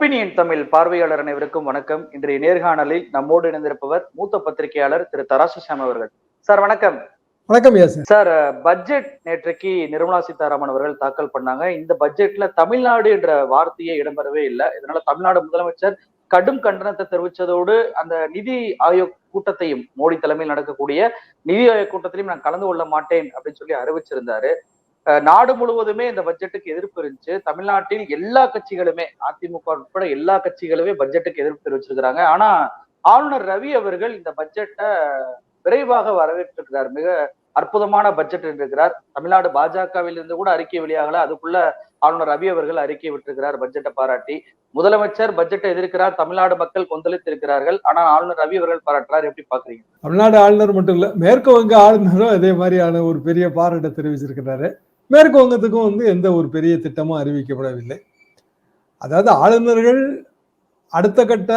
Opinion Tamil பார்வையாளர் அனைவருக்கும் வணக்கம். இன்றைய நேர்காணலில் நம்மோடு இணைந்திருப்பவர் மூத்த பத்திரிகையாளர் திரு தராசு சாம் அவர்கள். சார் வணக்கம். வணக்கம் சார். பட்ஜெட் நேற்றைக்கு நிர்மலா சீதாராமன் அவர்கள் தாக்கல் பண்ணாங்க. இந்த பட்ஜெட்ல தமிழ்நாடு என்ற வார்த்தையே இடம்பெறவே இல்லை. இதனால தமிழ்நாடு முதலமைச்சர் கடும் கண்டனத்தை தெரிவித்ததோடு அந்த நிதி ஆயோக் கூட்டத்தையும் மோடி தலைமையில் நடக்கக்கூடிய நிதி ஆயோக் கூட்டத்திலையும் நான் கலந்து கொள்ள மாட்டேன் அப்படின்னு சொல்லி அறிவிச்சிருந்தாரு. நாடு முழுவதுமே இந்த பட்ஜெட்டுக்கு எதிர்ப்பு இருந்துச்சு. தமிழ்நாட்டில் எல்லா கட்சிகளுமே அதிமுக உட்பட எல்லா கட்சிகளுமே பட்ஜெட்டுக்கு எதிர்ப்பு தெரிவிச்சிருக்கிறாங்க. ஆனா ஆளுநர் ரவி அவர்கள் இந்த பட்ஜெட்டை விரைவாக வரவேற்றிருக்கிறார். மிக அற்புதமான பட்ஜெட் இருக்கிறார் தமிழ்நாடு பாஜகவில் இருந்து கூட அறிக்கை வெளியாகல. அதுக்குள்ள ஆளுநர் ரவி அவர்கள் அறிக்கை விட்டிருக்கிறார் பட்ஜெட்டை பாராட்டி. முதலமைச்சர் பட்ஜெட்டை எதிர்க்கிறார். தமிழ்நாடு மக்கள் கொந்தளித்து இருக்கிறார்கள் ஆனால் ஆளுநர் ரவி அவர்கள் பாராட்டுறார். எப்படி பாக்குறீங்க? தமிழ்நாடு ஆளுநர் மட்டும் இல்ல மேற்கு வங்க ஆளுநரும் அதே மாதிரியான ஒரு பெரிய பாராட்டை தெரிவிச்சிருக்கிறாரு. மேற்கு வங்கத்துக்கும் வந்து எந்த ஒரு பெரிய திட்டமும் அறிவிக்கப்படவில்லை. அதாவது ஆளுநர்கள் அடுத்த கட்ட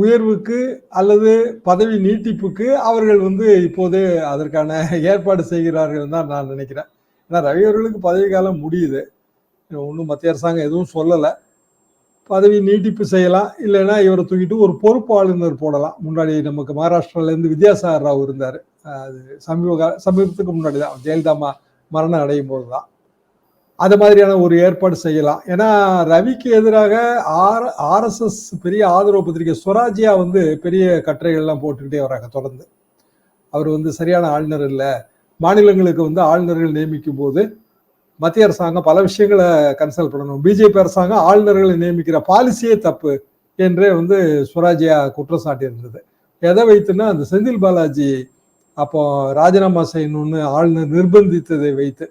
உயர்வுக்கு அல்லது பதவி நீட்டிப்புக்கு அவர்கள் வந்து இப்போது அதற்கான ஏற்பாடு செய்கிறார்கள் தான் நான் நினைக்கிறேன். ஏன்னா ரவி அவர்களுக்கு பதவி காலம் முடியுது. ஒன்றும் மத்திய அரசாங்கம் எதுவும் சொல்லலை. பதவி நீட்டிப்பு செய்யலாம். இல்லைன்னா இவரை தூக்கிட்டு ஒரு பொறுப்பு ஆளுநர் போடலாம். முன்னாடி நமக்கு மகாராஷ்டிராலேருந்து வித்யாசாகர் ராவ் இருந்தார். அது சமீப சமீபத்துக்கு முன்னாடி தான் ஜெயலலிதாமா மரணம் அடையும் போது தான் அது மாதிரியான ஒரு ஏற்பாடு செய்யலாம். ஏன்னா ரவிக்கு எதிராக ஆர் ஆர்எஸ்எஸ் பெரிய ஆதரவு பத்திரிகை சுவராஜ்யா வந்து பெரிய கட்டுரைகள்லாம் போட்டுக்கிட்டே வராங்க தொடர்ந்து. அவர் வந்து சரியான ஆளுநர் இல்லை. மாநிலங்களுக்கு வந்து ஆளுநர்கள் நியமிக்கும் போது மத்திய அரசாங்கம் பல விஷயங்களை கன்சல்ட் பண்ணணும். பிஜேபி அரசாங்கம் ஆளுநர்களை நியமிக்கிற பாலிசியே தப்பு என்றே வந்து சுவராஜ்யா குற்றம் சாட்டியிருந்தது. எதை வைத்துன்னா அந்த செந்தில் பாலாஜி அப்போ ராஜினாமா செய்யணும்னு ஆளுநர் நிர்பந்தித்ததை வைத்து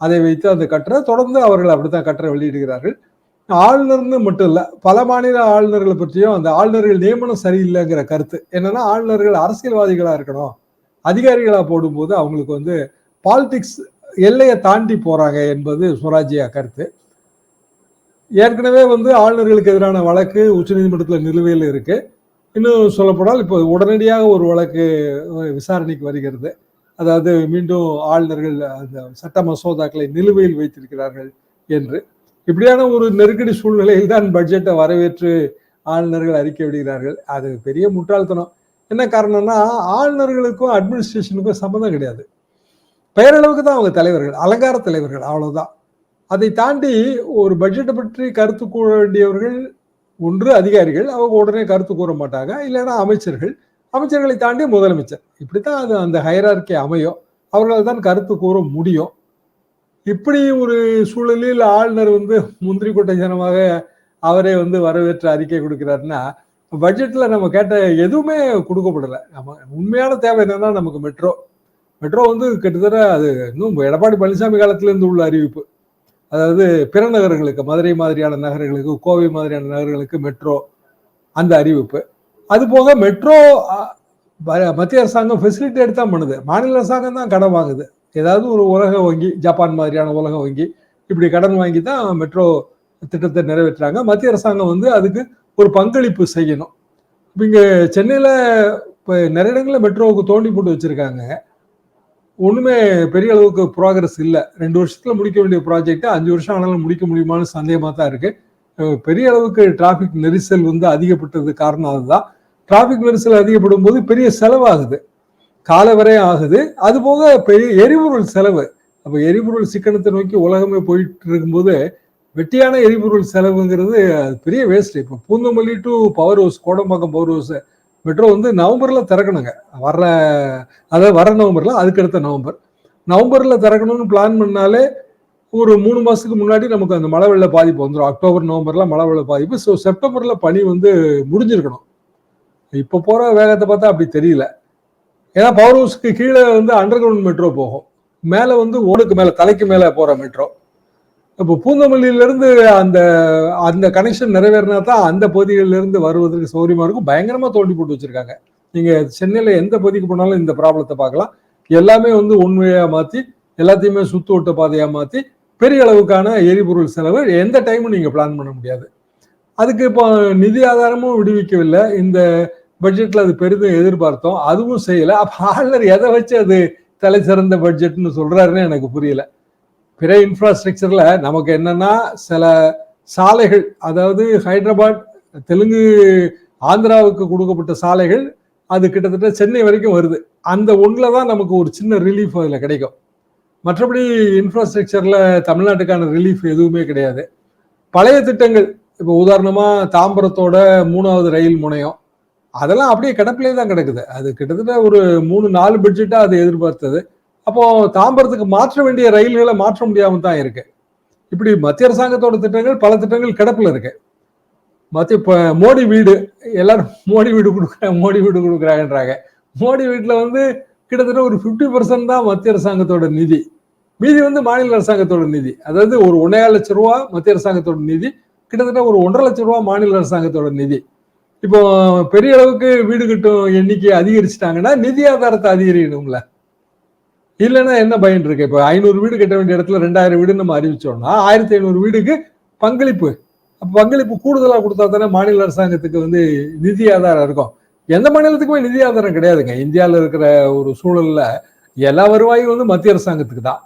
அதை வைத்து அந்த கட்டுரை தொடர்ந்து அவர்கள் அப்படித்தான் கட்டுரை வெளியிடுகிறார்கள். ஆளுநர்னு மட்டும் இல்லை பல மாநில ஆளுநர்களை பற்றியும் அந்த ஆளுநர்கள் நியமனம் சரியில்லைங்கிற கருத்து. என்னன்னா ஆளுநர்கள் அரசியல்வாதிகளாக இருக்கணும். அதிகாரிகளாக போடும்போது அவங்களுக்கு வந்து பாலிடிக்ஸ் எல்லையை தாண்டி போகிறாங்க என்பது சுவராஜ்யா கருத்து. ஏற்கனவே வந்து ஆளுநர்களுக்கு எதிரான வழக்கு உச்சநீதிமன்றத்தில் நிலுவையில் இருக்குது இன்னும் சொல்லப்போனால் இப்போ உடனடியாக ஒரு வழக்கு விசாரணைக்கு வருகிறது. அதாவது மீண்டும் ஆளுநர்கள் அந்த சட்ட மசோதாக்களை நிலுவையில் வைத்திருக்கிறார்கள் என்று. இப்படியான ஒரு நெருக்கடி சூழ்நிலையில் தான் பட்ஜெட்டை வரவேற்று ஆளுநர்கள் அறிக்கை விடுகிறார்கள். அது பெரிய முட்டாள்தனம். என்ன காரணம்னா ஆளுநர்களுக்கும் அட்மினிஸ்ட்ரேஷனுக்கும் சம்மந்தம் கிடையாது. பெயரளவுக்கு தான் அவங்க தலைவர்கள் அலங்கார தலைவர்கள் அவ்வளவுதான். அதை தாண்டி ஒரு பட்ஜெட்டை பற்றி கருத்து கூற வேண்டியவர்கள் ஒன்று அதிகாரிகள் அவங்க உடனே கருத்து கூற மாட்டாங்க இல்லைன்னா அமைச்சர்கள் அமைச்சர்களை தாண்டி முதலமைச்சர். இப்படித்தான் அது அந்த ஹைரார்கி அமையும் அவர்களால் தான் கருத்து கூற முடியும் இப்படி ஒரு சூழலில் ஆளுநர் வந்து முந்திரி கொட்டை ஜனமாக அவரே வந்து வரவேற்று அறிக்கை கொடுக்கிறாருன்னா பட்ஜெட்ல நம்ம கேட்ட எதுவுமே கொடுக்கப்படலை. நம்ம உண்மையான தேவை என்னன்னா நமக்கு மெட்ரோ மெட்ரோ வந்து கிட்டத்தட்ட அது இன்னும் எடப்பாடி பழனிசாமி காலத்திலேருந்து உள்ள அறிவிப்பு. அதாவது பிற நகரங்களுக்கு மதுரை மாதிரியான நகரங்களுக்கு கோவை மாதிரியான நகரங்களுக்கு மெட்ரோ அந்த அறிவிப்பு. அது போக மெட்ரோ மத்திய அரசாங்கம் ஃபெசிலிட்டேட் தான் பண்ணுது. மாநில அரசாங்கம் தான் கடன் வாங்குது. ஏதாவது ஒரு உலக வங்கி ஜப்பான் மாதிரியான உலக வங்கி இப்படி கடன் வாங்கி தான் மெட்ரோ திட்டத்தை நிறைவேற்றுறாங்க. மத்திய அரசாங்கம் வந்து அதுக்கு ஒரு பங்களிப்பு செய்யணும். இப்போ இங்கே சென்னையில் இப்போ நிறைய இடங்களில் மெட்ரோவுக்கு தோண்டி போட்டு வச்சுருக்காங்க. ஒன்றுமே பெரிய அளவுக்கு ப்ராக்ரஸ் இல்லை. ரெண்டு வருஷத்தில் முடிக்க வேண்டிய ப்ராஜெக்டை அஞ்சு வருஷம் ஆனாலும் முடிக்க முடியுமான்னு சந்தேகமாக தான் இருக்குது பெரிய அளவுக்கு டிராஃபிக் நெரிசல் வந்து அதிகப்பட்டது காரணம் அதுதான். டிராஃபிக் நெரிசல் அதிகப்படும் போது பெரிய செலவாகுது. கால வரை ஆகுது. அதுபோக பெரிய எரிபொருள் செலவு. அப்போ எரிபொருள் சிக்கனத்தை நோக்கி உலகமே போயிட்டு இருக்கும்போது வெட்டியான எரிபொருள் செலவுங்கிறது அது பெரிய வேஸ்ட் இப்போ Poonamallee to power house Kodambakkam power house metro வந்து நவம்பரில் திறக்கணுங்க. வர்ற அதாவது வர நவம்பரில் அதுக்கடுத்த நவம்பர். நவம்பரில் திறக்கணும்னு பிளான் பண்ணாலே ஒரு மூணு மாதத்துக்கு முன்னாடி நமக்கு அந்த மழை வெள்ள பாதிப்பு வந்துடும் அக்டோபர் நவம்பரில் மழை வெள்ள பாதிப்பு. ஸோ செப்டம்பரில் பனி வந்து முடிஞ்சிருக்கணும். இப்போ போகிற வேகத்தை பார்த்தா அப்படி தெரியல. ஏன்னா பவர் ஹவுஸ்க்கு கீழே வந்து அண்டர் கிரவுண்ட் மெட்ரோ போகும். மேலே வந்து ஓடுக்கு மேலே தலைக்கு மேலே போகிற மெட்ரோ இப்போ பூந்தமல்லியிலிருந்து அந்த அந்த கனெக்ஷன் நிறைவேறினா தான் அந்த பகுதிகளிலிருந்து வருவதற்கு சௌரியமாக இருக்கும். பயங்கரமாக தோண்டி போட்டு வச்சுருக்காங்க. நீங்கள் சென்னையில் எந்த பகுதிக்கு போனாலும் இந்த ப்ராப்ளத்தை பார்க்கலாம். எல்லாமே வந்து உண்மையாக மாற்றி எல்லாத்தையுமே சுத்து ஓட்ட பாதையாக மாற்றி பெரிய அளவுக்கான எரிபொருள் செலவு எந்த டைமும் நீங்கள் பிளான் பண்ண முடியாது. அதுக்கு இப்போ நிதி ஆதாரமும் விடுவிக்கவில்லை. இந்த பட்ஜெட்டில் அது பெரிதும் எதிர்பார்த்தோம். அதுவும் செய்யலை. அப்போ ஆளுநர் எதை வச்சு அது தலை சிறந்த பட்ஜெட்னு சொல்கிறாருன்னு எனக்கு புரியலை. பிற இன்ஃப்ராஸ்ட்ரக்சரில் நமக்கு என்னன்னா சில சாலைகள் அதாவது ஹைதராபாத் தெலுங்கு ஆந்திராவுக்கு கொடுக்கப்பட்ட சாலைகள் அது கிட்டத்தட்ட சென்னை வரைக்கும் வருது. அந்த ஒன்றில் தான் நமக்கு ஒரு சின்ன ரிலீஃப் அதில் கிடைக்கும். மற்றபடி இன்ஃப்ராஸ்ட்ரக்சரில் தமிழ்நாட்டுக்கான ரிலீஃப் எதுவுமே கிடையாது. பழைய திட்டங்கள் இப்போ உதாரணமாக தாம்பரத்தோட மூணாவது ரயில் முனையம் அதெல்லாம் அப்படியே கிடப்பிலே தான் கிடக்குது. அது கிட்டத்தட்ட ஒரு மூணு நாலு பட்ஜெட்டாக அது எதிர்பார்த்தது. அப்போ தாம்பரத்துக்கு மாற்ற வேண்டிய ரயில்களை மாற்ற முடியாமல் தான் இருக்கு. இப்படி மத்திய அரசாங்கத்தோட திட்டங்கள் பல திட்டங்கள் கிடப்பில் இருக்கு. மத்திய இப்போ மோடி வீடு எல்லாரும் மோடி வீடு கொடுக்குறாங்க மோடி வீடு கொடுக்குறாங்கன்றாங்க. மோடி வீட்டில் வந்து கிட்டத்தட்ட ஒரு ஃபிஃப்டி பர்சன்ட் தான் மத்திய அரசாங்கத்தோட நிதி. மீதி வந்து மாநில அரசாங்கத்தோட நிதி. அதாவது ஒரு ஒன்றே லட்சம் ரூபா மத்திய அரசாங்கத்தோட நிதி கிட்டத்தட்ட ஒரு ஒன்றரை லட்சம் ரூபா மாநில அரசாங்கத்தோட நிதி. இப்போ பெரிய அளவுக்கு வீடு கட்டும் எண்ணிக்கை அதிகரிச்சிட்டாங்கன்னா நிதி ஆதாரத்தை அதிகரிக்கணும்ல. இல்லைன்னா என்ன பயன் இருக்கு? இப்போ ஐநூறு வீடு கட்ட வேண்டிய இடத்துல ரெண்டாயிரம் வீடு நம்ம அறிவிச்சோம்னா ஆயிரத்தி ஐநூறு வீடுக்கு பங்களிப்பு. அப்போ பங்களிப்பு கூடுதலாக கொடுத்தா தானே மாநில அரசாங்கத்துக்கு வந்து நிதி ஆதாரம் இருக்கும். எந்த மாநிலத்துக்குமே நிதி ஆதாரம் கிடையாதுங்க. இந்தியாவில் இருக்கிற ஒரு சூழலில் எல்லா வருவாயும் வந்து மத்திய அரசாங்கத்துக்கு தான்.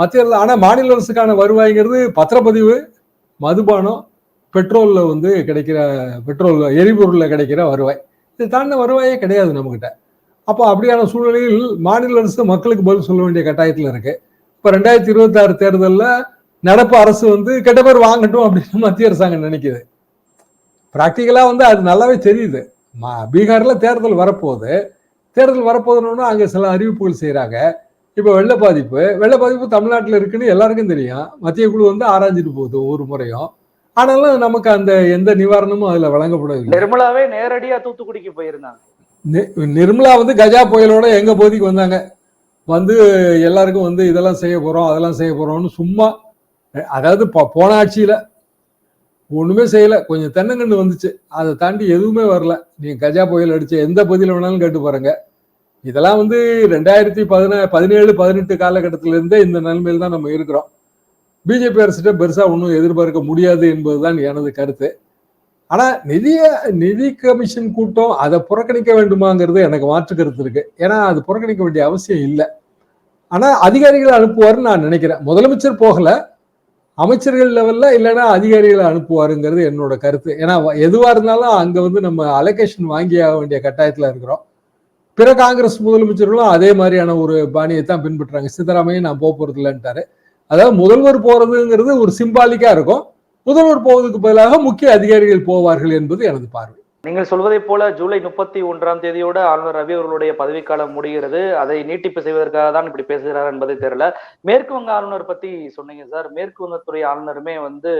மத்திய அரசு ஆனால் மாநில அரசுக்கான வருவாய்ங்கிறது பத்திரப்பதிவு மதுபானம் பெட்ரோலில் வந்து கிடைக்கிற பெட்ரோல் எரிபொருளில் கிடைக்கிற வருவாய். இது தாண்ட வருவாயே கிடையாது நம்மக்கிட்ட அப்போ அப்படியான சூழ்நிலையில் மாநில அரசு மக்களுக்கு பதில் சொல்ல வேண்டிய கட்டாயத்தில் இருக்கு. இப்போ ரெண்டாயிரத்தி இருபத்தி ஆறு தேர்தலில் நடப்பு அரசு வந்து கெட்ட பேர் வாங்கட்டும் அப்படின்னு மத்திய அரசாங்கம் நினைக்குது. ப்ராக்டிக்கலா வந்து அது நல்லாவே தெரியுது. மா- பீகாரில் தேர்தல் வரப்போகுது. தேர்தல் வரப்போகுதுன்னு அங்கே சில அறிவிப்புகள் செய்கிறாங்க இப்போ வெள்ள பாதிப்பு. வெள்ள பாதிப்பு தமிழ்நாட்டில் இருக்குன்னு எல்லாருக்கும் தெரியும். மத்திய குழு வந்து ஆராய்ஞ்சிட்டு போகுது ஒரு முறையும். ஆனாலும் நமக்கு அந்த எந்த நிவாரணமும் அதுல வழங்கப்படவில்லை. நிர்மலாவே நேரடியா தூத்துக்குடிக்கு போயிருந்தாங்க. நிர்மலா வந்து கஜா புயலோட எங்க பகுதிக்கு வந்தாங்க? வந்து எல்லாருக்கும் வந்து இதெல்லாம் செய்ய போறோம் அதெல்லாம் செய்ய போறோம்னு சும்மா அதாவது போன ஆட்சியில ஒண்ணுமே செய்யல. கொஞ்சம் தென்னங்கன்று வந்துச்சு. அதை தாண்டி எதுவுமே வரல. நீங்க கஜா புயல் அடிச்ச எந்த பகுதியில் வேணாலும் கேட்டு பாருங்க. இதெல்லாம் வந்து ரெண்டாயிரத்தி பதினா பதினேழு பதினெட்டு காலகட்டத்தில இருந்தே இந்த நிலைமையில தான் நம்ம இருக்கிறோம். பிஜேபி அரசிட்ட பெருசா ஒன்றும் எதிர்பார்க்க முடியாது என்பதுதான் எனது கருத்து. ஆனா நிதிய நிதி கமிஷன் கூட்டம் அதை புறக்கணிக்க வேண்டுமாங்கிறது எனக்கு மாற்று கருத்து இருக்கு. ஏன்னா அது புறக்கணிக்க வேண்டிய அவசியம் இல்லை. ஆனா அதிகாரிகளை அனுப்புவாருன்னு நான் நினைக்கிறேன். முதலமைச்சர் போகல. அமைச்சர்கள் லெவல்ல இல்லைன்னா அதிகாரிகளை அனுப்புவாருங்கிறது என்னோட கருத்து. ஏன்னா எதுவாக எதுவா இருந்தாலும் அங்க வந்து நம்ம அலோகேஷன் வாங்கி ஆக வேண்டிய கட்டாயத்துல இருக்கிறோம். பிற காங்கிரஸ் முதலமைச்சர்களும் அதே மாதிரியான ஒரு பாணியை தான் பின்பற்றுறாங்க. சித்தராமையும் நான் போக போறது இல்லைன்ட்டாரு. அதாவது முதல்வர் போறதுங்கிறது ஒரு சிம்பாலிக்கா இருக்கும். முதல்வர் போவதற்கு பதிலாக முக்கிய அதிகாரிகள் போவார்கள் என்பது எனது பார்வை. நீங்கள் சொல்வதை போல ஜூலை முப்பத்தி ஒன்றாம் தேதியோட ஆளுநர் ரவி அவர்களுடைய பதவிக்காலம் முடிகிறது. அதை நீட்டிப்பு செய்வதற்காக தான் இப்படி பேசுகிறார் என்பது தெரியல. மேற்கு வங்க ஆளுநர் பத்தி சொன்னீங்க சார். மேற்கு வங்கத்துறை ஆளுநருமே வந்து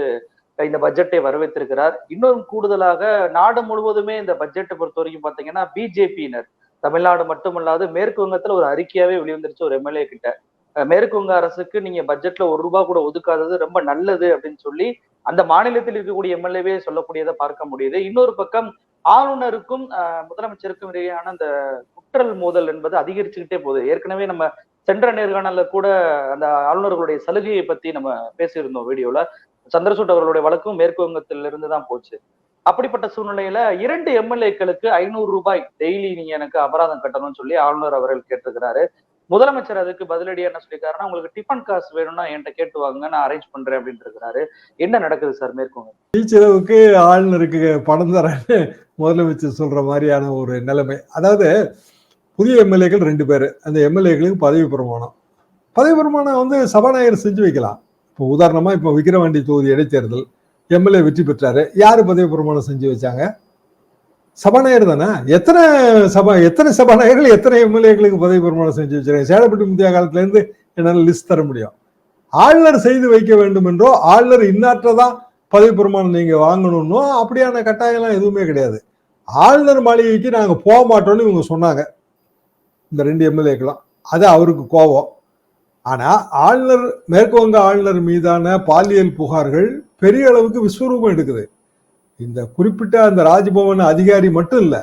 இந்த பட்ஜெட்டை வரவேற்றிருக்கிறார். இன்னும் கூடுதலாக நாடு முழுவதுமே இந்த பட்ஜெட்டை பொறுத்த வரைக்கும் பாத்தீங்கன்னா பிஜேபியினர் தமிழ்நாடு மட்டுமல்லாது மேற்கு வங்கத்துல ஒரு அறிக்கையாவே வெளிவந்துருச்சு ஒரு எம்எல்ஏ கிட்ட. மேற்குவங்க மேற்கு வங்க அரசுக்கு நீங்க பட்ஜெட்ல ஒரு ரூபாய் கூட ஒதுக்காதது ரொம்ப நல்லது அப்படின்னு சொல்லி அந்த மாநிலத்தில் இருக்கக்கூடிய எம்எல்ஏவே சொல்லக்கூடியதை பார்க்க முடியுது. இன்னொரு பக்கம் ஆளுநருக்கும் முதலமைச்சருக்கும் இடையேயான அந்த குற்றல் மோதல் என்பது அதிகரிச்சுக்கிட்டே போகுது. ஏற்கனவே நம்ம சென்ற நேர்காணல்ல கூட அந்த ஆளுநர்களுடைய சலுகையை பத்தி நம்ம பேசியிருந்தோம் வீடியோல. சந்திரசூட் அவர்களுடைய வழக்கும் மேற்கு வங்கத்தில் தான் போச்சு. அப்படிப்பட்ட சூழ்நிலையில இரண்டு எம்எல்ஏக்களுக்கு ஐநூறு ரூபாய் டெய்லி நீங்க எனக்கு அபராதம் கட்டணும்னு சொல்லி ஆளுநர் அவர்கள் கேட்டிருக்கிறாரு. முதலமைச்சர் அதுக்கு பதிலடியா என்ன சொல்லியிருக்காருன்னா உங்களுக்கு டிஃபன் காசு வேணும்னா என்கிட்ட கேட்டு வாங்க நான் அரேஞ்ச் பண்றேன் அப்படின்னு இருக்கிறாரு. என்ன நடக்குது சார் மேற்கு டீச்சரவுக்கு ஆளுநருக்கு பணம் தரேன்னு முதலமைச்சர் சொல்ற மாதிரியான ஒரு நிலைமை. அதாவது புதிய எம்எல்ஏக்கள் ரெண்டு பேர். அந்த எம்எல்ஏக்களுக்கு பதவி பிரமாணம். பதவி பிரமாணம் வந்து சபாநாயகர் செஞ்சு வைக்கலாம். இப்போ உதாரணமா இப்போ விக்கிரவாண்டி தொகுதி இடைத்தேர்தல் எம்எல்ஏ வெற்றி பெற்றாரு. யார் பதவி பிரமாணம் செஞ்சு வச்சாங்க? சபாநாயகர் தானே எத்தனை சபா எத்தனை சபாநாயகர்கள் எத்தனை எம்எல்ஏக்களுக்கு பதவி பிரமாணம் செஞ்சு வச்சிருக்காங்க? சேலப்பட்டு முந்தைய காலத்துலேருந்து என்னால் லிஸ்ட் தர முடியும். ஆளுநர் செய்து வைக்க வேண்டும் என்றோ ஆளுநர் இன்னாற்றதான் பதவி பிரமாணம் நீங்கள் வாங்கணும்னோ அப்படியான கட்டாயம்லாம் எதுவுமே கிடையாது. ஆளுநர் மாளிகைக்கு நாங்கள் போக மாட்டோம்னு இவங்க சொன்னாங்க. இந்த ரெண்டு எம்எல்ஏக்கெல்லாம். அது அவருக்கு கோபம். ஆனால் ஆளுநர் மேற்கு வங்க ஆளுநர் மீதான பாலியல் புகார்கள் பெரிய அளவுக்கு விஸ்வரூபம் எடுக்குது. இந்த குறிப்பிட்ட அந்த ராஜ்பவன் அதிகாரி மட்டும் இல்லை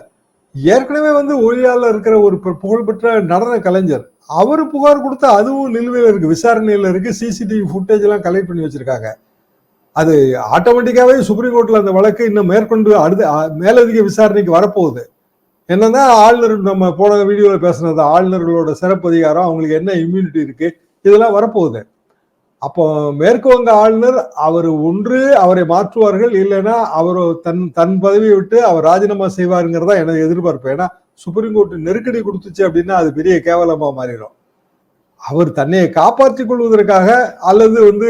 ஏற்கனவே வந்து ஒளியால இருக்கிற ஒரு புகழ்பெற்ற நடன கலைஞர் அவர் புகார் கொடுத்தா அதுவும் நிலுவையில் இருக்கு விசாரணையில் இருக்கு சிசிடிவி ஃபுட்டேஜ் எல்லாம் கலெக்ட் பண்ணி வச்சிருக்காங்க. அது ஆட்டோமேட்டிக்காவே சுப்ரீம் கோர்ட்ல அந்த வழக்கு இன்னும் மேற்கொண்டு அடுத்த மேலதிக விசாரணைக்கு வரப்போகுது. என்னன்னா ஆளுநர் நம்ம போன வீடியோவில் பேசுனது ஆளுநர்களோட சிறப்பு அதிகாரம் அவங்களுக்கு என்ன இம்யூனிட்டி இருக்கு இதெல்லாம் வரப்போகுது. அப்போ மேற்கு வங்க ஆளுநர் அவர் ஒன்று அவரை மாற்றுவார்கள் இல்லைன்னா அவர் தன் தன் பதவியை விட்டு அவர் ராஜினாமா செய்வாருங்கிறதா எனது எதிர்பார்ப்பு. ஏன்னா சுப்ரீம் கோர்ட் நெருக்கடி கொடுத்துச்சு அப்படின்னா அது பெரிய கேவலமா மாறிடும். அவர் தன்னை காப்பாற்றிக் கொள்வதற்காக அல்லது வந்து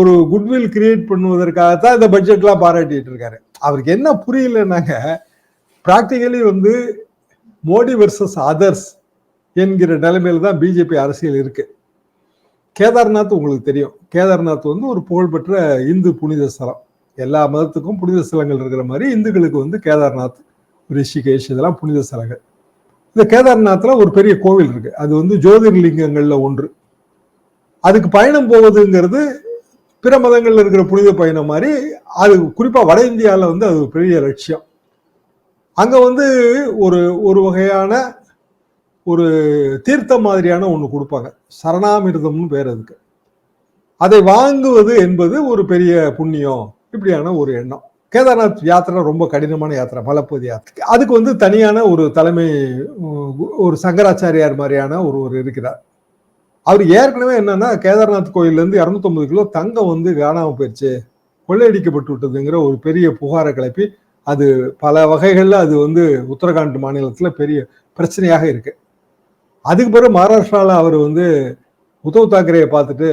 ஒரு குட்வில் கிரியேட் பண்ணுவதற்காக தான் இந்த பட்ஜெட்லாம் பாராட்டிட்டு இருக்காரு. அவருக்கு என்ன புரியலன்னாங்க ப்ராக்டிக்கலி வந்து மோடி வெர்சஸ் அதர்ஸ் என்கிற நிலைமையில தான் பிஜேபி அரசியல் இருக்குது கேதார்நாத் உங்களுக்கு தெரியும். கேதார்நாத் வந்து ஒரு புகழ்பெற்ற இந்து புனித ஸ்தலம். எல்லா மதத்துக்கும் புனித ஸ்தலங்கள் இருக்கிற மாதிரி இந்துக்களுக்கு வந்து கேதார்நாத் ரிஷிகேஷ் இதெல்லாம் புனித ஸ்தலங்கள். இந்த கேதார்நாத்தில் ஒரு பெரிய கோவில் இருக்கு. அது வந்து ஜோதிர்லிங்கங்களில் ஒன்று. அதுக்கு பயணம் போவதுங்கிறது பிற மதங்களில் இருக்கிற புனித பயணம் மாதிரி அது குறிப்பாக வட இந்தியாவில் வந்து அது ஒரு பெரிய லட்சியம். அங்கே வந்து ஒரு ஒரு வகையான ஒரு தீர்த்தம் மாதிரியான ஒன்று கொடுப்பாங்க. சரணாமிர்தம்னு பேர் அதுக்கு. அதை வாங்குவது என்பது ஒரு பெரிய புண்ணியம். இப்படியான ஒரு எண்ணம். கேதார்நாத் யாத்திரை ரொம்ப கடினமான யாத்திரை மலைப்பகுதி யாத்திரை. அதுக்கு வந்து தனியான ஒரு தலைமை ஒரு சங்கராச்சாரியார் மாதிரியான ஒருவர் இருக்கிறார். அவர் ஏற்கனவே என்னன்னா கேதார்நாத் கோயிலேருந்து இருந்து 250 கிலோ தங்கம் வந்து காணாம போயிடுச்சு கொள்ளையடிக்கப்பட்டு விட்டதுங்கிற ஒரு பெரிய புகாரை கிளப்பி அது பல வகைகளில் அது வந்து உத்தரகாண்ட் மாநிலத்தில் பெரிய பிரச்சனையாக இருக்கு. அதுக்கு பிறகு மகாராஷ்டிராவில் அவர் வந்து உத்தவ் தாக்கரேயை பார்த்துட்டு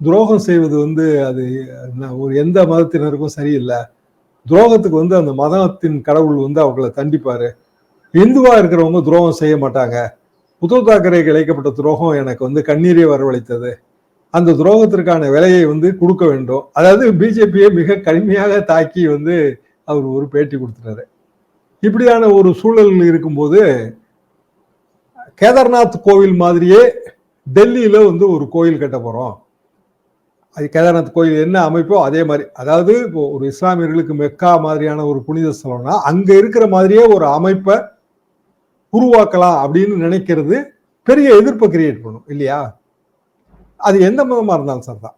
துரோகம் செய்வது வந்து அது ஒரு எந்த மதத்தினருக்கும் சரியில்லை. துரோகத்துக்கு வந்து அந்த மதத்தின் கடவுள் வந்து அவங்கள தண்டிப்பார். இந்துவாக இருக்கிறவங்க துரோகம் செய்ய மாட்டாங்க. உத்தவ் தாக்கரேக்கு இழைக்கப்பட்ட துரோகம் எனக்கு வந்து கண்ணீரே வரவழைத்தது. அந்த துரோகத்திற்கான விலையை வந்து கொடுக்க வேண்டும். அதாவது பிஜேபியை மிக கடுமையாக தாக்கி வந்து அவர் ஒரு பேட்டி கொடுத்துட்டாரு. இப்படியான ஒரு சூழல் இருக்கும்போது கேதார்நாத் கோவில் மாதிரியே டெல்லியில வந்து ஒரு கோயில் கட்ட போறோம். அது கேதார்நாத் கோயில் என்ன அமைப்போ அதே மாதிரி அதாவது இப்போ ஒரு இஸ்லாமியர்களுக்கு மெக்கா மாதிரியான ஒரு புனித ஸ்தலம்னா அங்க இருக்கிற மாதிரியே ஒரு அமைப்பை உருவாக்கலாம் அப்படின்னு நினைக்கிறது பெரிய எதிர்ப்பை கிரியேட் பண்ணும் இல்லையா? அது எந்த மதமா இருந்தாலும் சரிதான்.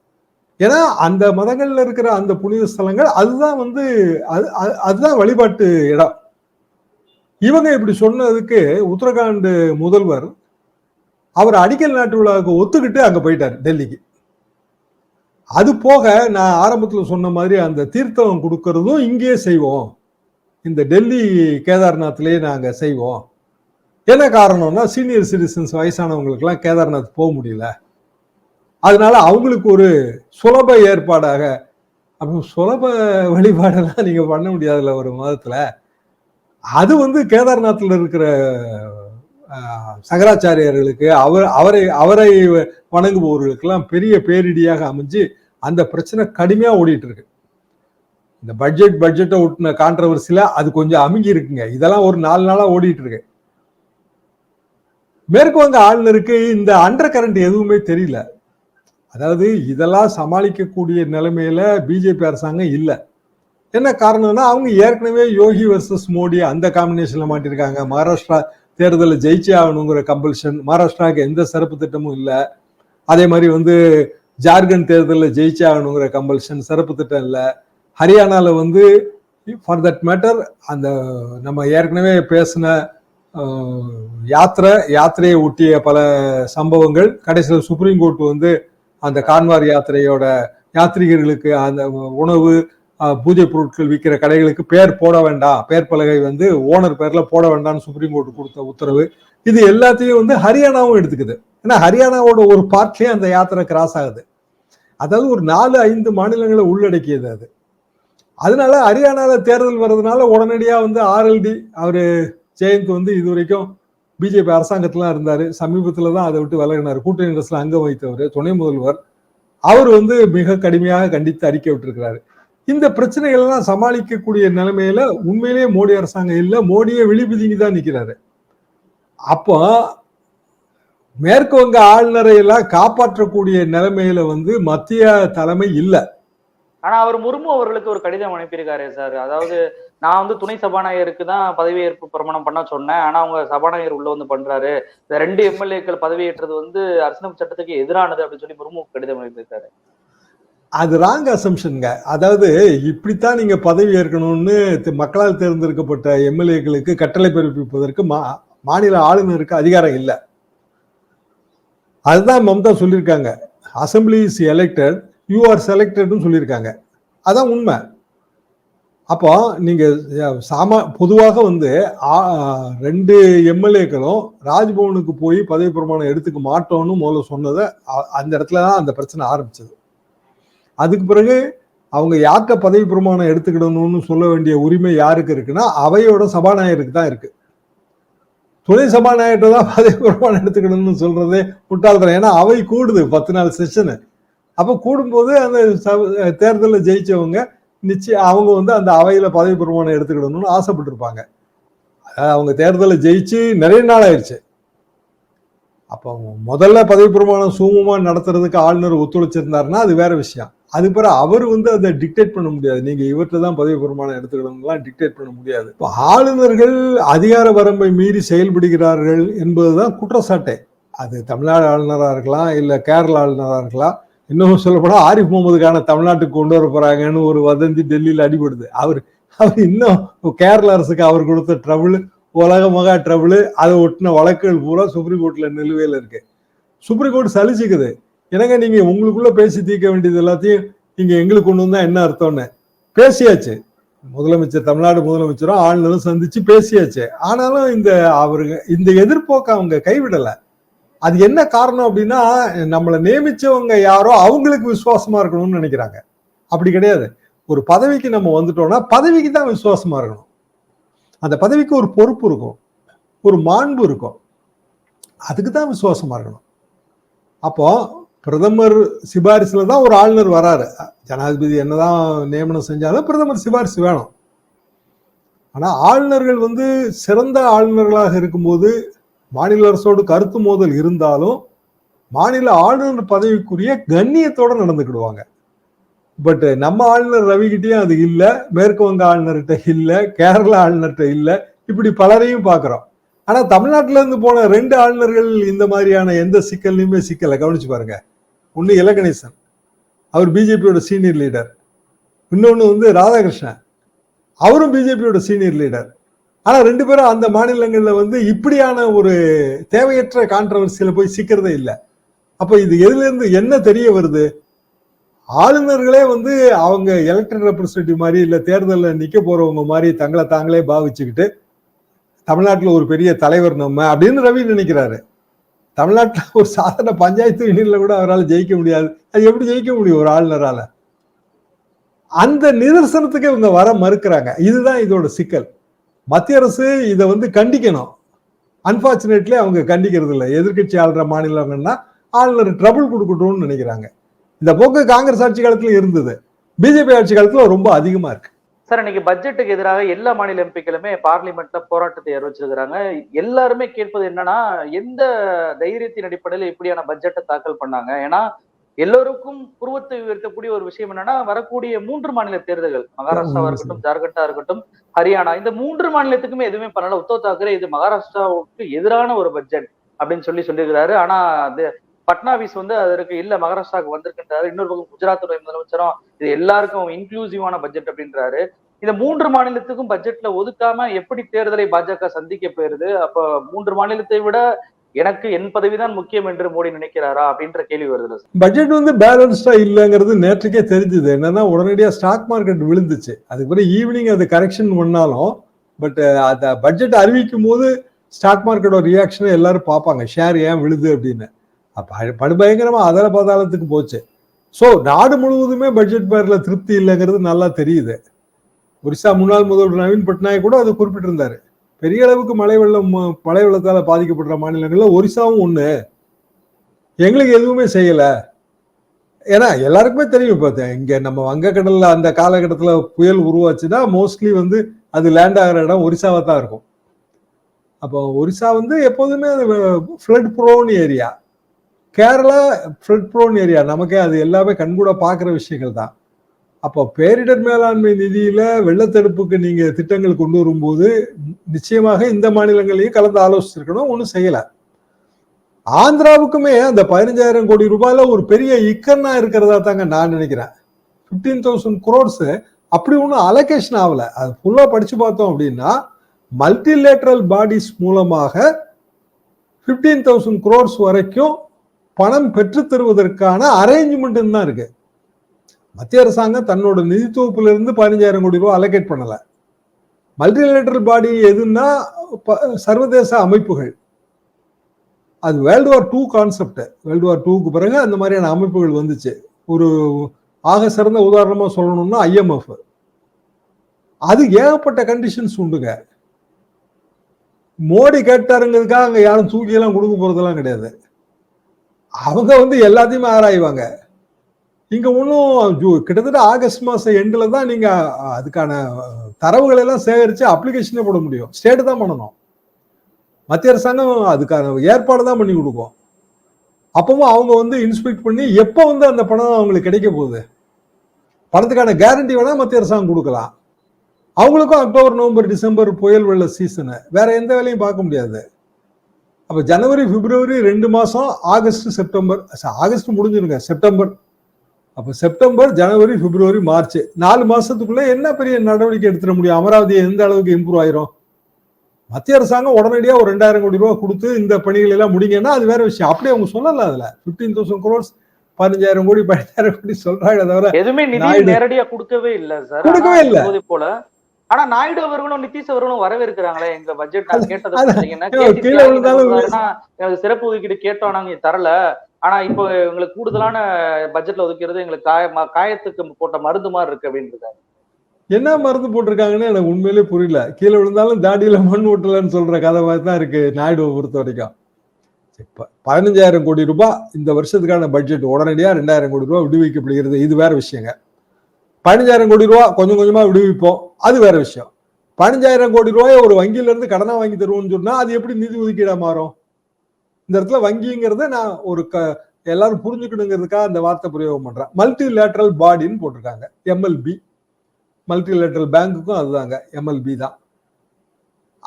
ஏன்னா அந்த மதங்கள்ல இருக்கிற அந்த புனித ஸ்தலங்கள் அதுதான் வந்து அது அது- அதுதான் வழிபாட்டு இடம். இவங்க இப்படி சொன்னதுக்கு உத்தரகாண்ட் முதல்வர் அவர் அடிக்கல் நாட்டு விழாவுக்கு ஒத்துக்கிட்டு அங்கே போயிட்டார் டெல்லிக்கு. அது போக நான் ஆரம்பத்தில் சொன்ன மாதிரி அந்த தீர்த்தம் கொடுக்கறதும் இங்கேயே செய்வோம். இந்த டெல்லி கேதார்நாத்லேயே நாங்கள் செய்வோம். என்ன காரணம்னா சீனியர் சிட்டிசன்ஸ் வயசானவங்களுக்கெல்லாம் கேதார்நாத் போக முடியல. அதனால அவங்களுக்கு ஒரு சுலப ஏற்பாடாக அப்போ சுலப வழிபாடெல்லாம் நீங்கள் பண்ண முடியாதுல்ல ஒரு மதத்தில். அது வந்து கேதார்நாத்தில் இருக்கிற சங்கராச்சாரியர்களுக்கு அவர் அவரை அவரை வணங்குபவர்களுக்கெல்லாம் பெரிய பேரிடியாக அமைஞ்சு அந்த பிரச்சனை கடுமையாக ஓடிட்டு இருக்கு இந்த பட்ஜெட் பட்ஜெட்டை ஒட்டின கான்ட்ரவர்சியில் அது கொஞ்சம் அமுங்கி இருக்குங்க. இதெல்லாம் ஒரு நாலு நாளாக ஓடிட்டு இருக்கு மேற்கு வங்க ஆளுநருக்கு இந்த அண்டர் கரண்ட் எதுவுமே தெரியல. அதாவது இதெல்லாம் சமாளிக்கக்கூடிய நிலைமையில பிஜேபி அரசாங்கம் இல்லை. என்ன காரணம்னா அவங்க ஏற்கனவே யோகி வர்சஸ் மோடி அந்த காம்பினேஷன்ல மாட்டிருக்காங்க. மகாராஷ்டிரா தேர்தலில் ஜெயிச்சே ஆகணுங்கிற கம்பல்ஷன் மகாராஷ்டிராவுக்கு எந்த சிறப்பு திட்டமும் இல்லை. அதே மாதிரி வந்து ஜார்க்கண்ட் தேர்தலில் ஜெயிச்சே ஆகணுங்கிற கம்பல்ஷன் சிறப்பு திட்டம் இல்லை. ஹரியானாவில் வந்து ஃபார் தட் மேட்டர் அந்த நம்ம ஏற்கனவே பேசின யாத்திரை யாத்திரையை ஒட்டிய பல சம்பவங்கள் கடைசியில் சுப்ரீம் கோர்ட் வந்து அந்த கான்வார் யாத்திரையோட யாத்ரீகர்களுக்கு அந்த உணவு பூஜை பொருட்கள் விற்கிற கடைகளுக்கு பேர் போட வேண்டாம் பேர் பலகை வந்து ஓனர் பேர்ல போட வேண்டாம்னு சுப்ரீம் கோர்ட் கொடுத்த உத்தரவு. இது எல்லாத்தையும் வந்து ஹரியானாவும் எடுத்துக்குது. ஏன்னா ஹரியானாவோட ஒரு பார்ட்லயே அந்த யாத்திரை கிராஸ் ஆகுது. அதாவது ஒரு நாலு ஐந்து மாநிலங்களை உள்ளடக்கியது அது. அதனால ஹரியானால தேர்தல் வர்றதுனால உடனடியாக வந்து ஆர்எல்டி அவர் ஜெயந்த் வந்து இது வரைக்கும் பிஜேபி அரசாங்கத்திலாம் இருந்தார். சமீபத்தில் தான் அதை விட்டு விலகினார். கூட்டணி அரசில் அங்கம் வைத்தவர் துணை முதல்வர். அவர் வந்து மிக கடுமையாக கண்டித்து அறிக்கை விட்டுருக்கிறாரு. இந்த பிரச்சனைகள் எல்லாம் சமாளிக்கக்கூடிய நிலைமையில உண்மையிலேயே மோடி அரசாங்கம் இல்ல. மோடியே விழிபிதுங்கி தான் நிக்கிறாரு. அப்போ மேற்கு வங்க ஆளுநரை எல்லாம் காப்பாற்றக்கூடிய நிலைமையில வந்து மத்திய தலைமை இல்ல. ஆனா அவர் முர்மு அவர்களுக்கு ஒரு கடிதம் அனுப்பியிருக்காரு சார். அதாவது நான் வந்து துணை சபாநாயகருக்கு தான் பதவியேற்பு பிரமாணம் பண்ண சொன்னேன். ஆனா அவங்க சபாநாயகர் உள்ள வந்து பண்றாரு. இந்த ரெண்டு எம்எல்ஏக்கள் பதவியேற்றது வந்து அரசியலமைப்பு சட்டத்துக்கு எதிரானது அப்படின்னு சொல்லி முர்மு கடிதம் அனுப்பியிருக்காரு. அது ராங் அசம்ஷனுங்க அதாவது இப்படித்தான் நீங்கள் பதவி ஏற்கணும்னு மக்களால் தேர்ந்தெடுக்கப்பட்ட எம்எல்ஏக்களுக்கு கட்டளை பிறப்பிப்பதற்கு மா மாநில ஆளுநருக்கு அதிகாரம் இல்லை. அதுதான் மம்தா சொல்லியிருக்காங்க. Assembly is elected you are செலக்டட்னு சொல்லியிருக்காங்க. அதான் உண்மை. அப்போ நீங்கள் சாமா பொதுவாக வந்து ரெண்டு எம்எல்ஏக்களும் ராஜ்பவனுக்கு போய் பதவி பிரமாணம் எடுத்துக்க மாட்டோம்னு முதல்ல சொன்னதை அ- அந்த இடத்துல தான் அந்த பிரச்சனை ஆரம்பிச்சது. அதுக்கு பிறகு அவங்க யாக்க பதவி பிரமாணம் எடுத்துக்கிடணும்னு சொல்ல வேண்டிய உரிமை யாருக்கு இருக்குன்னா அவையோட சபாநாயகருக்கு தான் இருக்கு. துணை சபாநாயகர்கிட்ட தான் பதவி பிரமாணம் எடுத்துக்கணும்னு சொல்றதே முட்டாள்தனம். ஏன்னா அவை கூடுது பத்து நாள் செஷனு அப்போ கூடும்போது அந்த தேர்தலில் ஜெயிச்சவங்க நிச்சயம் அவங்க வந்து அந்த அவையில் பதவி பிரமாணம் எடுத்துக்கிடணும்னு ஆசைப்பட்டிருப்பாங்க. அவங்க தேர்தலில் ஜெயிச்சு நிறைய நாள் ஆயிடுச்சு. அப்போ முதல்ல பதவி பிரமாணம் சுமூகமா நடத்துறதுக்கு ஆளுநர் ஒத்துழைச்சிருந்தாருன்னா அது வேற விஷயம். அது பிறகு அவர் வந்து அதை டிக்டேட் பண்ண முடியாது. நீங்க இவர்கிட்ட தான் பதவி பிரமாணம் எடுத்துக்கணும்லாம் டிக்டேட் பண்ண முடியாது. இப்போ ஆளுநர்கள் அதிகார வரம்பை மீறி செயல்படுகிறார்கள் என்பதுதான் குற்றச்சாட்டை. அது தமிழ்நாடு ஆளுநராக இருக்கலாம் இல்லை கேரள ஆளுநராக இருக்கலாம். இன்னும் சொல்லப்போனால் ஆரிஃப் முகமது கான தமிழ்நாட்டுக்கு கொண்டு வர போறாங்கன்னு ஒரு வதந்தி டெல்லியில் அடிபடுது. அவர் அவர் இன்னும் கேரள அரசுக்கு அவர் கொடுத்த ட்ரபுள் உலக மகா ட்ரபுளு அதை ஒட்டின வழக்குகள் பூரா சுப்ரீம் கோர்ட்டில் நிலுவையில் இருக்கு. சுப்ரீம் கோர்ட் சலிச்சுக்குது. என்னங்க நீங்க உங்களுக்குள்ள பேசி தீர்க்க வேண்டியது எல்லாத்தையும் நீங்க எங்களுக்கு கொண்டு வந்தா என்ன அர்த்தம்னு? பேசியாச்சு. முதலமைச்சர் தமிழ்நாடு முதலமைச்சரும் ஆளுநரும் சந்திச்சு பேசியாச்சு. ஆனாலும் இந்த அவருங்க இந்த எதிர்ப்போக்க அவங்க கைவிடல. அது என்ன காரணம் அப்படின்னா நம்மளை நியமிச்சவங்க யாரோ அவங்களுக்கு விசுவாசமா இருக்கணும்னு நினைக்கிறாங்க. அப்படி கிடையாது. ஒரு பதவிக்கு நம்ம வந்துட்டோம்னா பதவிக்கு தான் விசுவாசமா இருக்கணும். அந்த பதவிக்கு ஒரு பொறுப்பு இருக்கும். ஒரு மாண்பு இருக்கும். அதுக்கு தான் விசுவாசமா இருக்கணும். அப்போ பிரதமர் சிபாரிசுல தான் ஒரு ஆளுநர் வராரு. ஜனாதிபதி என்னதான் நியமனம் செஞ்சாலும் பிரதமர் சிபாரிசு வேணும். ஆனா ஆளுநர்கள் வந்து சிறந்த ஆளுநர்களாக இருக்கும்போது மாநில அரசோடு கருத்து மோதல் இருந்தாலும் மாநில ஆளுநர் பதவிக்குரிய கண்ணியத்தோட நடந்துக்கிடுவாங்க. பட் நம்ம ஆளுநர் ரவிகிட்டயும் அது இல்லை மேற்கு வங்க ஆளுநர்கிட்ட இல்லை கேரள ஆளுநர்கிட்ட இல்லை இப்படி பலரையும் பார்க்குறோம் ஆனால் தமிழ்நாட்டிலேருந்து போன ரெண்டு ஆளுநர்கள் இந்த மாதிரியான எந்த சிக்கல்லையுமே சிக்கலை கவனிச்சு பாருங்கள் ஒன்று இலகணேசன் அவர் பிஜேபியோட சீனியர் லீடர். இன்னொன்று வந்து ராதாகிருஷ்ணன். அவரும் பிஜேபியோட சீனியர் லீடர். ஆனால் ரெண்டு பேரும் அந்த மாநிலங்களில் வந்து இப்படியான ஒரு தேவையற்ற கான்ட்ரவர்சியில் போய் சிக்கிறதே இல்லை. அப்போ இது எதுலேருந்து என்ன தெரிய வருது? ஆளுநர்களே வந்து அவங்க எலெக்டட் ரெப்ரஸன்டேட்டிவ் மாதிரி இல்லை தேர்தலில் நிற்க போகிறவங்க மாதிரி தங்களை தாங்களே பாவிச்சுக்கிட்டு தமிழ்நாட்டில் ஒரு பெரிய தலைவர் நம்ம அப்படின்னு ரவி நினைக்கிறாரு. தமிழ்நாட்டில் ஒரு சாதாரண பஞ்சாயத்து யூனியனில் கூட அவரால் ஜெயிக்க முடியாது. அது எப்படி ஜெயிக்க முடியும் ஒரு ஆளுநரால்? அந்த நிதர்சனத்துக்கு இவங்க வர மறுக்கிறாங்க. இதுதான் இதோட சிக்கல். மத்திய அரசு இதை வந்து கண்டிக்கணும். அன்பார்ச்சுனேட்லி அவங்க கண்டிக்கிறது இல்லை. எதிர்கட்சி ஆளுற மாநிலங்கன்னா ஆளுநர் ட்ரபிள் கொடுக்கட்டும்னு நினைக்கிறாங்க. இந்த போக்கு காங்கிரஸ் ஆட்சி காலத்தில் இருந்தது. பிஜேபி ஆட்சி காலத்தில் ரொம்ப அதிகமாக இருக்குது சார் இன்னைக்கு பட்ஜெட்டுக்கு எதிராக எல்லா மாநில எம்பிக்களுமே பார்லிமெண்ட்ல போராட்டத்தை அறிவிச்சிருக்கிறாங்க எல்லாருமே கேட்பது என்னன்னா எந்த தைரியத்தின் அடிப்படையில் இப்படியான பட்ஜெட்டை தாக்கல் பண்ணாங்க? ஏன்னா எல்லோருக்கும் புருவத்தை உயர்த்தக்கூடிய ஒரு விஷயம் என்னன்னா வரக்கூடிய மூன்று மாநில தேர்தல்கள் மகாராஷ்டிராவா இருக்கட்டும் ஜார்க்கண்டா இருக்கட்டும் ஹரியானா இந்த மூன்று மாநிலத்துக்குமே எதுவுமே பண்ணல. உத்தவ் தாக்கரே இது மகாராஷ்டிராவுக்கு எதிரான ஒரு பட்ஜெட் அப்படின்னு சொல்லி சொல்லியிருக்கிறாரு. ஆனா அது பட்னாவிஸ் வந்து அதற்கு இல்ல மகாராஷ்டிராவுக்கு வந்திருக்கின்றாரு. இன்னொரு பக்கம் குஜராத் துறை முதலமைச்சரும் இது எல்லாருக்கும் இன்க்ளூசிவான பட்ஜெட் அப்படின்றாரு. இந்த மூன்று மாநிலத்துக்கும் பட்ஜெட்ல ஒதுக்காம எப்படி தேர்தலை பாஜக சந்திக்க போயிருது? அப்ப மூன்று மாநிலத்தை விட எனக்கு என் பதவிதான் முக்கியம் என்று மோடி நினைக்கிறாரா? அப்படின்ற கேள்வி வருது பட்ஜெட் வந்து பேலன்ஸ்டா இல்லைங்கிறது நேற்றுக்கே தெரிஞ்சுது. என்னன்னா உடனடியா ஸ்டாக் மார்க்கெட் விழுந்துச்சு. அதுக்கு பிறகு ஈவினிங் அது கரெக்ஷன் பண்ணாலும் பட் அந்த பட்ஜெட் அறிவிக்கும் போது ஸ்டாக் மார்க்கெட்டோட ரியாக்ஷனை எல்லாரும் பார்ப்பாங்க. ஷேர் ஏன் விழுது அப்படின்னு. படு பயங்கரமாக அதல பாதாளத்துக்கு போச்சு. ஸோ நாடு முழுவதுமே பட்ஜெட் பேரில் திருப்தி இல்லைங்கிறது நல்லா தெரியுது. ஒரிசா முன்னாள் முதல்வர் நவீன் பட்நாயக் கூட அதை குறிப்பிட்டிருந்தார். பெரிய அளவுக்கு மழை வெள்ளம் மழை வெள்ளத்தால் பாதிக்கப்படுற மாநிலங்களில் ஒரிசாவும் ஒன்று எங்களுக்கு எதுவுமே செய்யலை. ஏன்னா எல்லாருக்குமே தெரியும் இப்போ இங்கே நம்ம வங்கக்கடலில் அந்த காலகட்டத்தில் புயல் உருவாச்சுன்னா மோஸ்ட்லி வந்து அது லேண்ட் ஆகிற இடம் ஒரிசாவாக தான் இருக்கும். அப்போ ஒரிசா வந்து எப்போதுமே flood prone area Kerala flood prone area நமக்கே அது எல்லாமே கண்கூட பார்க்குற விஷயங்கள் தான். அப்போ பேரிடர் மேலாண்மை நிதியில வெள்ளத்தடுப்புக்கு நீங்க திட்டங்கள் கொண்டு வரும்போது நிச்சயமாக இந்த மாநிலங்களையும் கலந்து ஆலோசிச்சிருக்கணும் ஒன்றும் செய்யலை. ஆந்திராவுக்குமே அந்த பதினஞ்சாயிரம் கோடி ரூபாயில ஒரு பெரிய இக்கன்னா இருக்கிறதா தாங்க நான் நினைக்கிறேன். ஃபிஃப்டீன் தௌசண்ட் குரோர்ஸ் அப்படி ஒன்றும் அலோகேஷன் ஆகல. அது ஃபுல்லாக படிச்சு பார்த்தோம் அப்படின்னா மல்டிலேட்ரல் பாடிஸ் மூலமாக ஃபிஃப்டீன் தௌசண்ட் குரோர்ஸ் வரைக்கும் பணம் பெற்றுத்தருவதற்கான அரேஞ்ச்மெண்ட் தான் இருக்கு. மத்திய அரசாங்கம் தன்னோட நிதி தொகுப்புல இருந்து பதினஞ்சாயிரம் கோடி ரூபாய் அலோகேட் பண்ணல. மல்டிலேட்டரல் பாடி எதுன்னா ப- சர்வதேச அமைப்புகள். அது world war two concept world war டூக்கு பிறகு அந்த மாதிரியான அமைப்புகள் வந்துச்சு. ஒரு ஆக சிறந்த உதாரணமா சொல்லணும்னா ஐஎம்எஃப் அது ஏகப்பட்ட கண்டிஷன்ஸ் உண்டுங்க. மோடி கேட்டாருங்கிறதுக்காக அங்க யாரும் தூக்கி எல்லாம் கொடுக்க போறதெல்லாம் கிடையாது. அவங்க வந்து எல்லாத்தையுமே ஆராய்வாங்க. இங்க ஒன்றும் கிட்டத்தட்ட ஆகஸ்ட் மாதம் எண்டில் தான் நீங்க அதுக்கான தரவுகளை எல்லாம் சேகரித்து அப்ளிகேஷனே போட முடியும். ஸ்டேட் தான் பண்ணணும். மத்திய அரசாங்கம் அதுக்கான ஏற்பாடு தான் பண்ணி கொடுக்கும். அப்பவும் அவங்க வந்து இன்ஸ்பெக்ட் பண்ணி எப்போ வந்து அந்த பணம் அவங்களுக்கு கிடைக்க போகுது? பணத்துக்கான கேரண்டி வேணால் மத்திய அரசாங்கம் கொடுக்கலாம். அவங்களுக்கும் அக்டோபர் நவம்பர் டிசம்பர் புயல் வெள்ள சீசனு வேற எந்த வேலையும் பார்க்க முடியாது. அப்ப ஜனவரி பிப்ரவரி ரெண்டு மாசம் ஆகஸ்ட் செப்டம்பர் ஆகஸ்ட் முடிஞ்சிருங்க செப்டம்பர். அப்ப செப்டம்பர் ஜனவரி பிப்ரவரி மார்ச் நாலு மாசத்துக்குள்ள என்ன பெரிய நடவடிக்கை எடுத்துட முடியும்? அமராவதி எந்த அளவுக்கு இம்ப்ரூவ் ஆயிரும்? மத்திய அரசாங்கம் உடனடியா ஒரு ரெண்டாயிரம் கோடி ரூபாய் கொடுத்து இந்த பணிகள் எல்லாம் முடிங்கன்னா அது வேற விஷயம். அப்படியே அவங்க சொல்லல அதுல. பிப்டீன் தௌசண்ட் crores பதினஞ்சாயிரம் கோடி பதினஞ்சாயிரம் கோடி சொல்றாங்க தவிர எதுவுமே நிதி கொடுக்கவே இல்ல சார். கொடுக்கவே இல்ல. போல ஆனா நாயுடு அவர்களும் நிதிஷ் அவர்களும் வரவேற்கிறாங்களே எங்க பட்ஜெட் நான் கேட்டதை எனக்கு சிறப்பு ஒதுக்கீடு கேட்டோம் நாங்க தரல. ஆனா இப்போ எங்களுக்கு கூடுதலான பட்ஜெட்ல ஒதுக்கிறது எங்களுக்கு காய காயத்துக்கு போட்ட மருந்து மாதிரி இருக்கு அப்படின்னு என்ன மருந்து போட்டிருக்காங்கன்னு எனக்கு உண்மையிலே புரியல. கீழே விழுந்தாலும் தாடியில மண் ஓட்டலன்னு சொல்ற கதை மாதிரி தான் இருக்கு நாயுடுவை பொறுத்த வரைக்கும். பதினஞ்சாயிரம் கோடி ரூபாய் இந்த வருஷத்துக்கான பட்ஜெட் உடனடியா ரெண்டாயிரம் கோடி ரூபாய் விடுவிக்கப்படுகிறது. இது வேற விஷயங்க. பதினஞ்சாயிரம் கோடி ரூபாய் கொஞ்சம் கொஞ்சமாக விடுவிப்போம். அது வேற விஷயம். பதினஞ்சாயிரம் கோடி ரூபாயை ஒரு வங்கியிலேருந்து கடனாக வாங்கி தருவோம்னு சொன்னால் அது எப்படி நிதி ஒதுக்கீடாக மாறும்? இந்த இடத்துல வங்கிங்கிறத நான் ஒரு க எல்லாரும் புரிஞ்சுக்கணுங்கிறதுக்காக அந்த வார்த்தை பிரயோகம் பண்ணுறேன் மல்டி லேட்டரல் பாடின்னு போட்டிருக்காங்க எம்எல்பி மல்டிலேட்டரல் பேங்க்குக்கும் அதுதாங்க. எம்எல்பி தான்.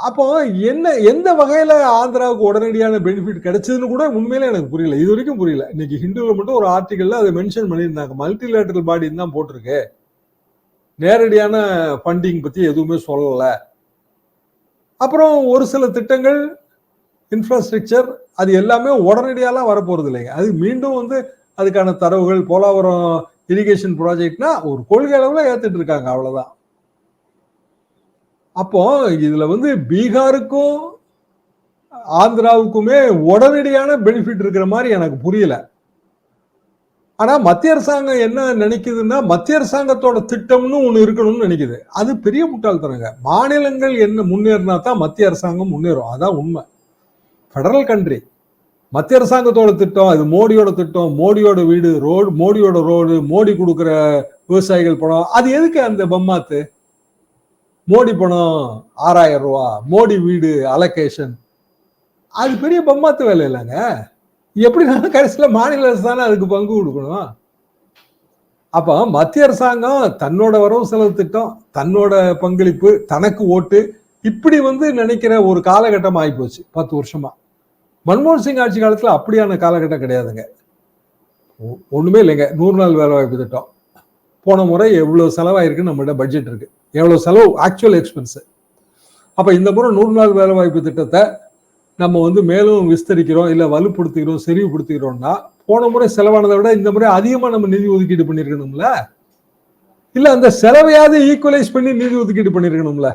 அப்போ என்ன எந்த வகையில ஆந்திராவுக்கு உடனடியான பெனிஃபிட் கிடைச்சதுன்னு கூட உண்மையில எனக்கு புரியல. இது வரைக்கும் புரியல. இன்னைக்கு ஹிந்துல மட்டும் ஒரு ஆர்டிகல்ல அதை மென்ஷன் பண்ணியிருந்தாங்க. மல்டிலேட்டரல் பாடின்னு தான் போட்டிருக்கு. நேரடியான ஃபண்டிங் பற்றி எதுவுமே சொல்லலை. அப்புறம் ஒரு சில திட்டங்கள் இன்ஃப்ராஸ்ட்ரக்சர் அது எல்லாமே உடனடியாலாம் வரப்போகிறது இல்லைங்க அது மீண்டும் வந்து அதுக்கான தரவுகள் போலாவரம் இரிகேஷன் ப்ராஜெக்ட்னா ஒரு கொள்கை அளவில் ஏற்றுட்டு இருக்காங்க அவ்வளோதான் அப்போ இதில் வந்து பீகாருக்கும் ஆந்திராவுக்குமே உடனடியான பெனிஃபிட் இருக்கிற மாதிரி எனக்கு புரியல. ஆனால் மத்திய அரசாங்கம் என்ன நினைக்குதுன்னா மத்திய அரசாங்கத்தோட திட்டம்னு ஒன்று இருக்கணும்னு நினைக்குது. அது பெரிய முட்டாள்தனங்க. மாநிலங்கள் என்ன முன்னேறினா தான் மத்திய அரசாங்கம் முன்னேறும். அதான் உண்மை. ஃபெடரல் கண்ட்ரி மத்திய அரசாங்கத்தோட திட்டம் அது மோடியோட திட்டம் மோடியோட வீடு ரோடு மோடியோட ரோடு மோடி கொடுக்குற விவசாயிகள் பணம். அது எதுக்கு அந்த பம்மாத்து? மோடி பணம் ஆறாயிரம் ரூபா மோடி வீடு அலோகேஷன் அது பெரிய பம்மாத்து வேலை இல்லைங்க. எப்படினாலும் கடைசியில் மாநில அரசு தானே அதுக்கு பங்கு கொடுக்கணும். அப்போ மத்திய அரசாங்கம் தன்னோட வரவு செலவு திட்டம் தன்னோட பங்களிப்பு தனக்கு ஓட்டு இப்படி வந்து நினைக்கிற ஒரு காலகட்டம் ஆகிப்போச்சு பத்து வருஷமா. மன்மோகன் சிங் ஆட்சி காலத்தில் அப்படியான காலகட்டம் கிடையாதுங்க. ஒ- இல்லைங்க. நூறு நாள் வேலை வாய்ப்பு திட்டம். போன முறை எவ்வளோ செலவாயிருக்குன்னு நம்மகிட்ட பட்ஜெட் இருக்கு. எவ்வளோ செலவு? ஆக்சுவல் எக்ஸ்பென்ஸு அப்போ இந்த முறை நூறு நாள் வேலை வாய்ப்பு திட்டத்தை நம்ம வந்து மேலும் விஸ்தரிக்கிறோம் இல்லை வலுப்படுத்துகிறோம் செறிவுபடுத்துகிறோம்னா போன முறை செலவானதை விட இந்த முறை அதிகமாக நம்ம நிதி ஒதுக்கீடு பண்ணியிருக்கணும்ல? இல்லை அந்த செலவையாவது ஈக்குவலைஸ் பண்ணி நிதி ஒதுக்கீடு பண்ணியிருக்கணும்ல?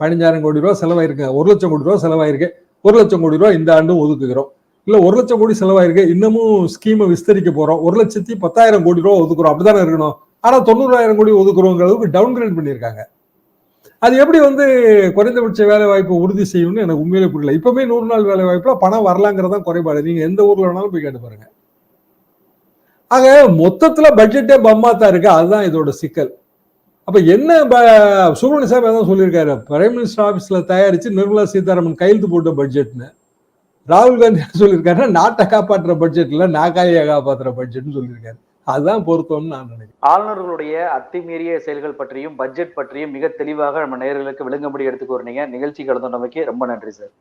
பதினஞ்சாயிரம் கோடி ரூபா செலவாயிருக்கு ஒரு லட்சம் கோடி ரூபா செலவாயிருக்கு ஒரு லட்சம் கோடி ரூபா இந்த ஆண்டும் ஒதுக்குகிறோம். இல்லை ஒரு லட்சம் கோடி செலவாயிருக்கு இன்னமும் ஸ்கீமை விஸ்தரிக்க போகிறோம் ஒரு லட்சத்தி பத்தாயிரம் கோடி ரூபா ஒதுக்குறோம் அப்படிதானே இருக்கணும்? ஆனால் தொண்ணூறாயிரம் கோடி ஒதுக்குறோங்கிற அளவுக்கு டவுன் கிரேட் பண்ணியிருக்காங்க. அது எப்படி வந்து குறைந்தபட்ச வேலை வாய்ப்பை உறுதி செய்யும்னு எனக்கு உண்மையிலே புரியல. இப்பவுமே நூறு நாள் வேலை வாய்ப்புல பணம் வரலாங்கிறதான் குறைபாடு. நீங்க எந்த ஊர்ல வேணாலும் போய் கேட்டு பாருங்க. ஆக மொத்தத்துல பட்ஜெட்டே பம்மாத்தா இருக்கு. அதுதான் இதோட சிக்கல். அப்ப என்ன ப- சுப்பிரமணிய சாமி சொல்லியிருக்காரு. பிரைம் மினிஸ்டர் ஆபீஸ்ல தயாரிச்சு நிர்மலா சீதாராமன் கையெழுத்து போட்ட பட்ஜெட்னு ராகுல் காந்தி என்ன சொல்லியிருக்காருன்னா நாட்டை காப்பாற்றுற பட்ஜெட் இல்ல நாக்காயை காப்பாற்றுற பட்ஜெட்னு சொல்லியிருக்காரு. அதுதான் பொருத்தம்னு நான் நினைக்கிறேன். ஆளுநர்களுடைய அத்துமீறிய செயல்கள் பற்றியும் பட்ஜெட் பற்றியும் மிக தெளிவாக நம்ம நேர்களுக்கு விளங்கும்படி எடுத்துக்கோறீங்க. நிகழ்ச்சி கலந்துள்ளமைக்கு ரொம்ப நன்றி சார்